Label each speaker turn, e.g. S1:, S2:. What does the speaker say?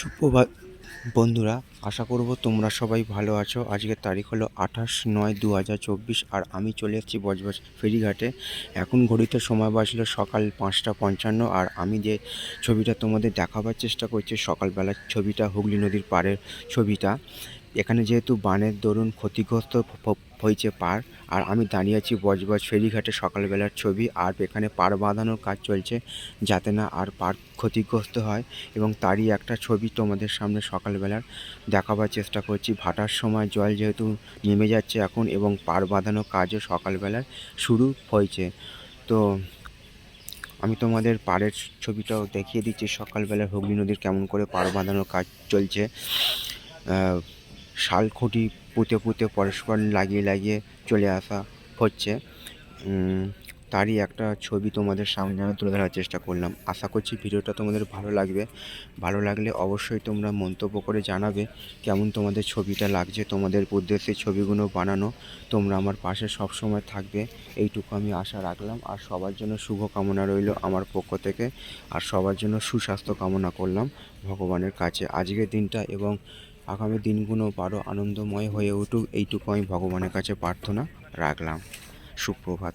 S1: সুপ্রভাত বন্ধুরা, আশা করব তোমরা সবাই ভালো আছো। আজকের তারিখ হলো আঠাশ নয় দু হাজার চব্বিশ আর আমি চলে এসেছি বজবজ ফেরিঘাটে। এখন ঘড়িতে সময় বাঁচলো সকাল পাঁচটা পঞ্চান্ন আর আমি যে ছবিটা তোমাদের দেখাবার চেষ্টা করছি, সকালবেলার ছবিটা হুগলি নদীর পাড়ের ছবিটা। এখানে যেহেতু বানের দরুন ক্ষতিগ্রস্ত হয়েছে পার, আর আমি দাঁড়িয়ে আছি বজবজ ফেরিঘাটে সকালবেলার ছবি, আর এখানে পার বাঁধানোর কাজ চলছে যাতে না আর পার ক্ষতিগ্রস্ত হয়, এবং তারই একটা ছবি তোমাদের সামনে সকালবেলার দেখাবার চেষ্টা করছি। ভাটার সময় জল যেহেতু নেমে যাচ্ছে এখন, এবং পার বাঁধানো কাজও সকালবেলার শুরু হয়েছে। তো আমি তোমাদের পাড়ের ছবিটাও দেখিয়ে দিচ্ছি সকালবেলা হুগলি নদীর কেমন করে পার বাঁধানোর কাজ চলছে। আহ, শাল খুঁটি পুঁতে পুঁতে পরস্পর লাগিয়ে লাগিয়ে চলে আসা হচ্ছে। তারই একটা ছবি তোমাদের সামনে আমি তুলে ধরার চেষ্টা করলাম। আশা করছি ভিডিওটা তোমাদের ভালো লাগবে। ভালো লাগলে অবশ্যই তোমরা মন্তব্য করে জানাবে কেমন তোমাদের ছবিটা লাগছে তোমাদের উদ্দেশ্যে ছবিগুলো বানানো। তোমরা আমার পাশে সব সময় থাকবে। এইটুকু আমি আশা রাখলাম। আর সবার জন্য শুভ কামনা রইল আমার পক্ষ থেকে। আর সবার জন্য সুস্বাস্থ্য কামনা করলাম ভগবানের কাছে। আজকের দিনটা এবং আগামী দিনগুলো আরও আনন্দময় হয়ে উঠুক। এইটুকু আমি ভগবানের কাছে প্রার্থনা রাখলাম। সুপ্রভাত।